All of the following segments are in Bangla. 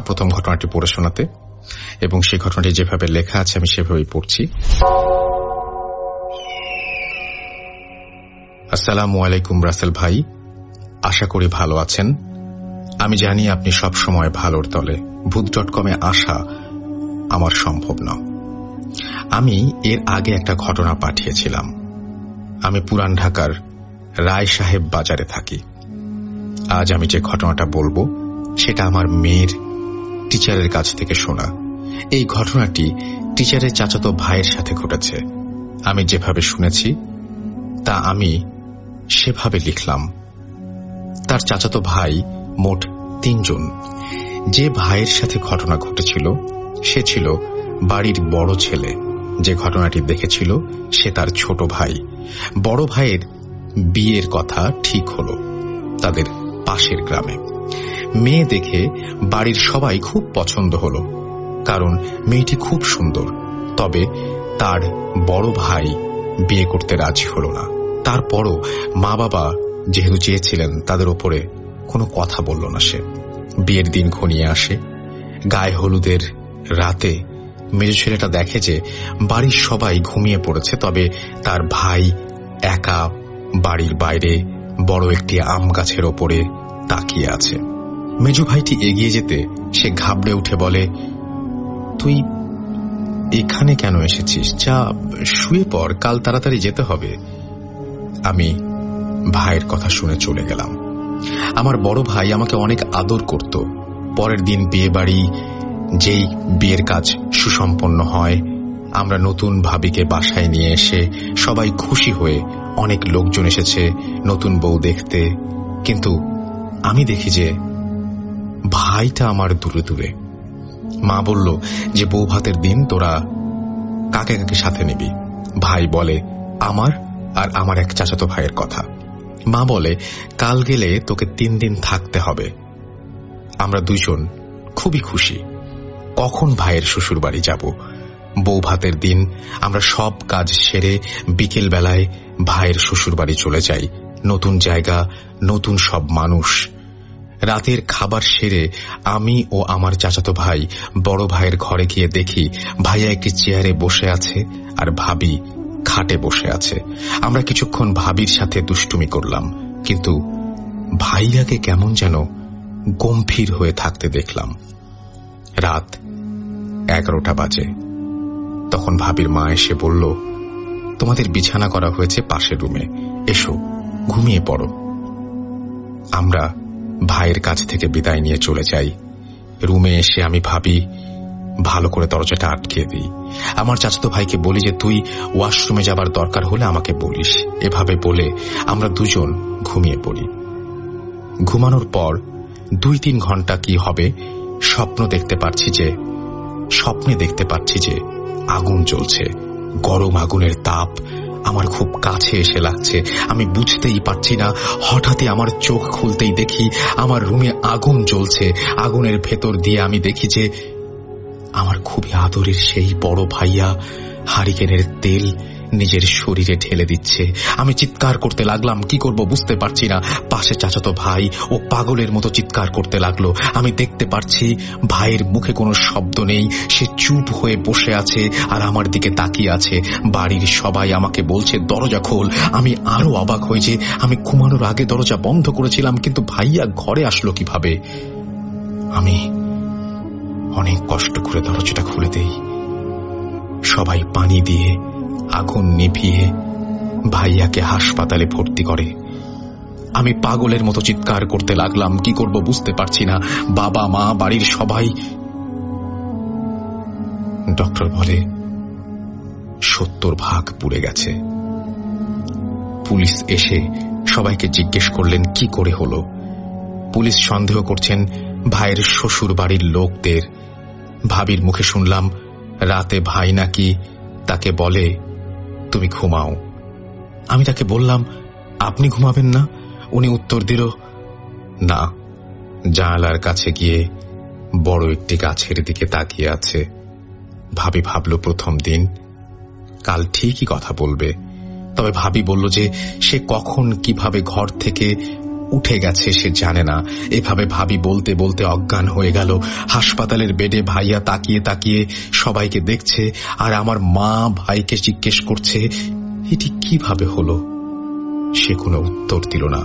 প্রথম ঘটনাটি পড়ে শোনাতে, এবং সেই ঘটনাটি যেভাবে লেখা আছে, আমি সেভাবেই পড়ছি। আসসালামু আলাইকুম, রাসেল ভাই। আশা করি ভালো আছেন। আমি জানি আপনি সব সময় ভালোর তলে। ভূত ডট কমে আসা আমার সম্ভব না। আমি এর আগে একটা ঘটনা পাঠিয়েছিলাম। আমি পুরান ঢাকার রায় সাহেব বাজারে থাকি। আজ আমি যে ঘটনাটা বলব, সেটা আমার মেয়ের টিচারের কাছ থেকে শোনা। এই ঘটনাটি টিচারের চাচাতো ভাইয়ের সাথে ঘটেছে। আমি যেভাবে শুনেছি, তা আমি সেভাবে লিখলাম। তার চাচাতো ভাই মোট তিনজন। যে ভাইয়ের সাথে ঘটনা ঘটেছিল, সে ছিল বাড়ির বড় ছেলে। যে ঘটনাটি দেখেছিল, সে তার ছোট ভাই। বড় ভাইয়ের বিয়ের কথা ঠিক হলো তাদের পাশের গ্রামে। মেয়ে দেখে বাড়ির সবাই খুব পছন্দ হলো, কারণ মেয়েটি খুব সুন্দর। তবে তার বড় ভাই বিয়ে করতে রাজি হলো না। তারপরও মা বাবা যেহেতু চেয়েছিলেন, তাদের ওপরে কোনো কথা বলল না সে। বিয়ের দিন ঘনিয়ে আসে। গায়ে হলুদের রাতে মেজো ছেলেটা দেখে যে বাড়ির সবাই ঘুমিয়ে পড়েছে, তবে তার ভাই একা বাড়ির বাইরে বড় একটি আম গাছের ওপরে তাকিয়ে আছে। মেজু ভাইটি এগিয়ে যেতে সে ঘাবড়ে উঠে বলে, তুই এখানে কেন এসেছিস? যা, শুয়ে পর কাল তাড়াতাড়ি যেতে হবে। আমি ভাইয়ের কথা শুনে চলে গেলাম। আমার বড় ভাই আমাকে অনেক আদর করত। পরের দিন বিয়ে বাড়ি যেই বিয়ের কাজ সুসম্পন্ন হয়, আমরা নতুন ভাবিকে বাসায় নিয়ে এসে সবাই খুশি হয়ে অনেক লোকজন এসেছে, নতুন বউ দেখতে। কিন্তু আমি দেখি যে ভাইটা আমার দূরে দূরে। মা বলল, যে বউ ভাতের দিন তোরা কাকে কাকে সাথে নিবি? ভাই বলে, আমার আর আমার এক চাচাতো ভাইয়ের কথা। মা বলে, কাল গেলে তোকে তিন দিন থাকতে হবে। আমরা দুজন খুবই খুশি। কখন ভাইয়ের শ্বশুর বাড়ি যাব? বউ ভাতের দিন আমরা সব কাজ সেরে বিকেল বেলায় ভাইয়ের শ্বশুর বাড়ি চলে যাই। নতুন জায়গা, নতুন সব মানুষ। রাতের খাবার সেরে আমি ও আমার চাচাতো ভাই বড় ভাইয়ের ঘরে গিয়ে দেখি ভাইয়া একটি চেয়ারে বসে আছে আর ভাবি খাটে বসে আছে। আমরা কিছুক্ষণ ভাবির সাথে দুষ্টুমি করলাম, কিন্তু ভাইয়াকে কেমন যেন গম্ভীর হয়ে থাকতে দেখলাম। রাত এগারোটা বাজে। তখন ভাবির মা এসে বলল, তোমাদের বিছানা করা হয়েছে পাশের রুমে। এসো, ঘুমিয়ে পড়ো। আমরা ভাইয়ের কাছ থেকে বিদায় নিয়ে চলে যাই। রুমে এসে আমি ভাবি, ভালো করে দরজাটা আটকে দিই। আমার চাচাতো ভাইকে বলি যে, তুই ওয়াশরুমে যাবার দরকার হলে আমাকে বলিস। এভাবে বলে আমরা দুজন ঘুমিয়ে পড়ি। ঘুমানোর পর দুই তিন ঘণ্টা কি হবে, স্বপ্ন দেখতে পারছি যে, স্বপ্নে দেখতে পাচ্ছি যে আগুন জ্বলছে। গরম আগুনের তাপ আমার খুব কাছে এসে লাগছে। আমি বুঝতেই পারছি না, হঠাৎই আমার চোখ খুলতেই দেখি আমার রুমে আগুন জ্বলছে। আগুনের ভেতর দিয়ে আমি দেখি যে আমার খুবই আদরের সেই বড় ভাইয়া হারিকেনের তেল নিজের শরীরে ঢেলে দিচ্ছে। আমি চিৎকার করতে লাগলাম, কি করব বুঝতে পারছি না। পাশে চাচাতো ভাই ও পাগলের মতো চিৎকার করতে লাগল। আমি দেখতে পারছি ভাইয়ের মুখে কোনো শব্দ নেই। সে চুপ হয়ে বসে আছে আর আমার দিকে তাকিয়ে আছে। বাড়ির সবাই আমাকে বলছে, দরজা খোল। আমি আরও অবাক হয়ে যে আমি ঘুমানোর আগে দরজা বন্ধ করেছিলাম, কিন্তু ভাইয়া ঘরে আসলো কীভাবে? আমি অনেক কষ্ট করে দরজাটা খুলে দেই। সবাই পানি দিয়ে আগুন নিভিয়ে ভাইয়াকে হাসপাতালে ভর্তি করে। আমি পাগলের মতো চিৎকার করতে লাগলাম, কি করব বুঝতে পারছি না। বাবা, মা, বাড়ির সবাই ডক্টর বলে, সত্তর ভাগ পুড়ে গেছে। পুলিশ এসে সবাইকে জিজ্ঞেস করলেন, কি করে হলো? পুলিশ সন্দেহ করছেন, ভাইয়ের শ্বশুর বাড়ির লোকদের। ভাবির মুখে শুনলাম, রাতে ভাই নাকি তাকে বলে তুমি ঘুমাও। আমি তাকে বললাম, আপনি ঘুমাবেন না? উনি উত্তর দিল, না। জানালার কাছে গিয়ে বড় একটি গাছের দিকে তাকিয়ে আছে। ভাবি ভাবল প্রথম দিন, কাল ঠিকই কথা বলবে। তবে ভাবি বলল যে সে কখন কীভাবে ঘর থেকে উঠে গেছে সে জানে না। এভাবে ভাবি বলতে বলতে অজ্ঞান হয়ে গেল। হাসপাতালের বেডে ভাইয়া তাকিয়ে তাকিয়ে সবাইকে দেখছে আর আমার মা ভাইকে জিজ্ঞেস করছে, এটি কীভাবে হলো? সে কোনো উত্তর দিল না।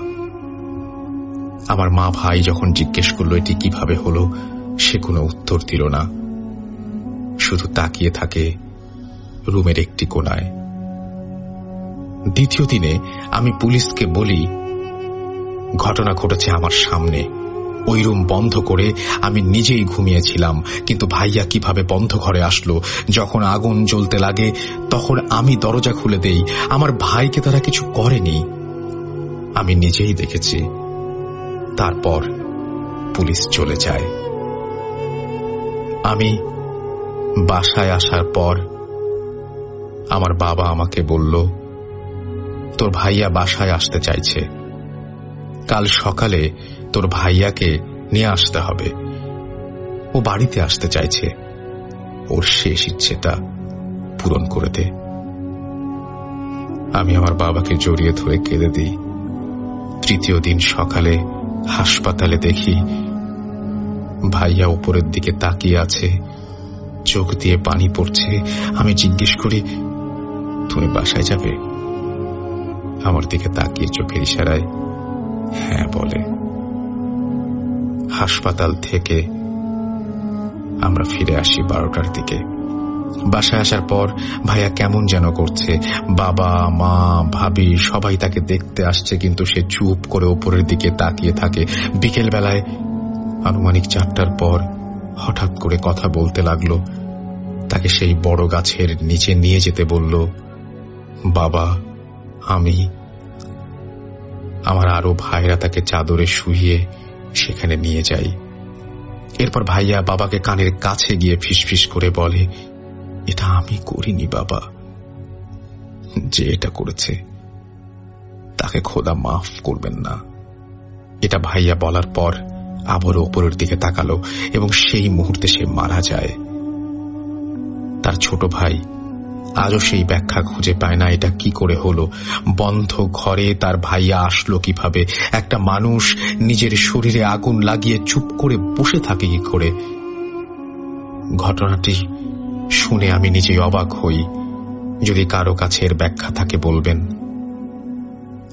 আমার মা ভাই যখন জিজ্ঞেস করল, এটি কীভাবে হলো? সে কোনো উত্তর দিল না। শুধু তাকিয়ে থাকে রুমের একটি কোনায়। দ্বিতীয় দিনে আমি পুলিশকে বলি ঘটনা ঘটেছে আমার সামনে। ওই রুম বন্ধ করে আমি নিজেই ঘুমিয়েছিলাম, কিন্তু ভাইয়া কীভাবে বন্ধ ঘরে আসলো, যখন আগুন জ্বলতে লাগে, তখন আমি দরজা খুলে দেই। আমার ভাইকে তারা কিছু করেনি। আমি নিজেই দেখেছি। তারপর পুলিশ চলে যায়। আমি বাসায় আসার পর আমার বাবা আমাকে বলল, তোর ভাইয়া বাসায় আসতে চাইছে। কাল সকালে তোর ভাইয়াকে নিয়ে আসতে হবে। ও বাড়িতে আসতে চাইছে। ওর শেষ ইচ্ছেটা পূরণ করে দে। আমি আমার বাবাকে জড়িয়ে ধরে কেঁদে দিই। তৃতীয় দিন সকালে হাসপাতালে দেখি ভাইয়া উপরের দিকে তাকিয়ে আছে। চোখ দিয়ে পানি পড়ছে। আমি জিজ্ঞেস করি, তুমি বাসায় যাবে? আমার দিকে তাকিয়ে চোখের ইশারায় হ্যাঁ বলে। হাসপাতাল থেকে আমরা ফিরে আসি বারোটার দিকে। বাসায় আসার পর ভাইয়া কেমন যেন করছে। বাবা, মা, ভাবি সবাই তাকে দেখতে আসছে, কিন্তু সে চুপ করে ওপরের দিকে তাকিয়ে থাকে। বিকেল বেলায় আনুমানিক চারটার পর হঠাৎ করে কথা বলতে লাগল। তাকে সেই বড় গাছের নিচে নিয়ে যেতে বলল, বাবা, আমি আমার আরও ভাইরা তাকে চাদরে শুইয়ে সেখানে নিয়ে যাই। এরপর ভাইয়া বাবাকে কানের কাছে গিয়ে ফিসফিস করে বলে, এটা আমি করিনি বাবা। যে এটা করেছে, তাকে খোদা মাফ করবেন না। এটা ভাইয়া বলার পর আবারও ওপরের দিকে তাকালো এবং সেই মুহূর্তে সে মারা যায়। তার ছোট ভাই আজও সেই ব্যাখ্যা খুঁজে পায় না এটা কি করে হলো। বন্ধ ঘরে তার ভাইয়া আসলো কীভাবে? একটা মানুষ নিজের শরীরে আগুন লাগিয়ে চুপ করে বসে থাকে কি করে? ঘটনাটি শুনে আমি নিজেই অবাক হই। যদি কারও কাছে এর ব্যাখ্যা থাকে, বলবেন।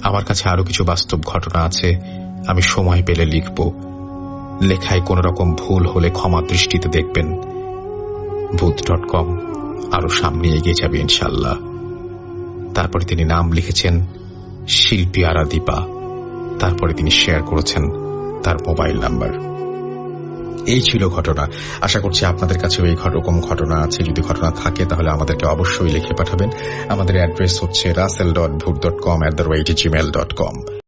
আমার কাছে আরও কিছু বাস্তব ঘটনা আছে, আমি সময় পেলে লিখব। লেখায় কোন রকম ভুল হলে ক্ষমা দৃষ্টিতে দেখবেন। ভূত ডট কম। আরও সামনে এগিয়ে যাবে ইনশাল্লাহ তারপরে তিনি নাম লিখেছেন শিল্পী আরাদীপা। তারপরে তিনি শেয়ার করেছেন তার মোবাইল নাম্বার। এই ছিল ঘটনা। আশা করছি আপনাদের কাছেও এই রকম ঘটনা আছে। যদি ঘটনা থাকে, তাহলে আমাদেরকে অবশ্যই লিখে পাঠাবেন। আমাদের অ্যাড্রেস হচ্ছে Russell dot ভুট dot com at the rate Gmail dot com